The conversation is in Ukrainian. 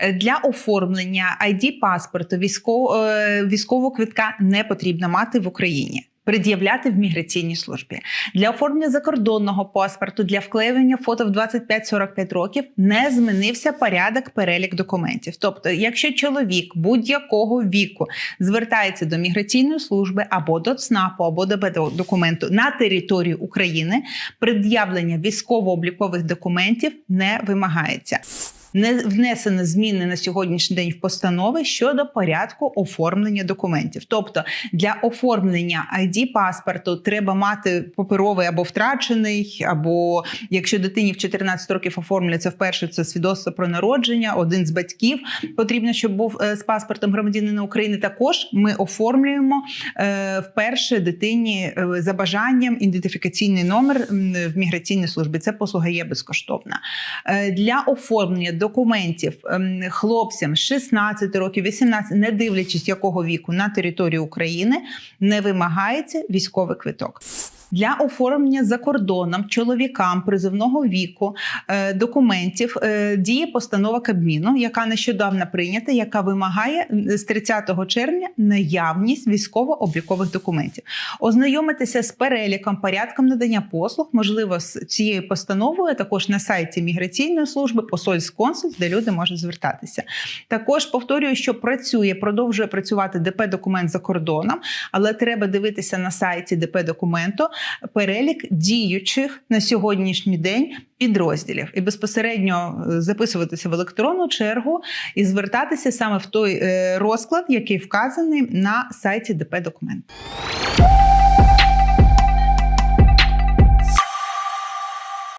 Е, Для оформлення ID паспорту військового, військового квитка не потрібно мати в Україні. Пред'являти в міграційній службі для оформлення закордонного паспорту для вклеювання фото в 25-45 років не змінився порядок перелік документів. Тобто, якщо чоловік будь-якого віку звертається до міграційної служби або до ЦНАПу, або до документу на території України, пред'явлення військово-облікових документів не вимагається. Не внесено зміни на сьогоднішній день в постанови щодо порядку оформлення документів. Тобто для оформлення ID паспорту треба мати паперовий або втрачений, або якщо дитині в 14 років оформлюється вперше, це свідоцтво про народження, один з батьків потрібно, щоб був е, з паспортом громадянина України. Також ми оформлюємо е, вперше дитині е, за бажанням ідентифікаційний номер в міграційній службі. Це послуга є безкоштовна. Для оформлення документів ем, хлопцям з 16 років, 18, не дивлячись якого віку на території України, не вимагається військовий квиток. Для оформлення за кордоном чоловікам призовного віку е, документів е, діє постанова Кабміну, яка нещодавно прийнята, яка вимагає з 30 червня наявність військово-облікових документів. Ознайомитися з переліком, порядком надання послуг, можливо, з цією постановою, також на сайті міграційної служби, посольств консульств, де люди можуть звертатися. Також повторюю, що працює, продовжує працювати ДП документ за кордоном, але треба дивитися на сайті ДП документу перелік діючих на сьогоднішній день підрозділів і безпосередньо е, записуватися в електронну чергу і звертатися саме в той е, розклад, який вказаний на сайті ДП документ.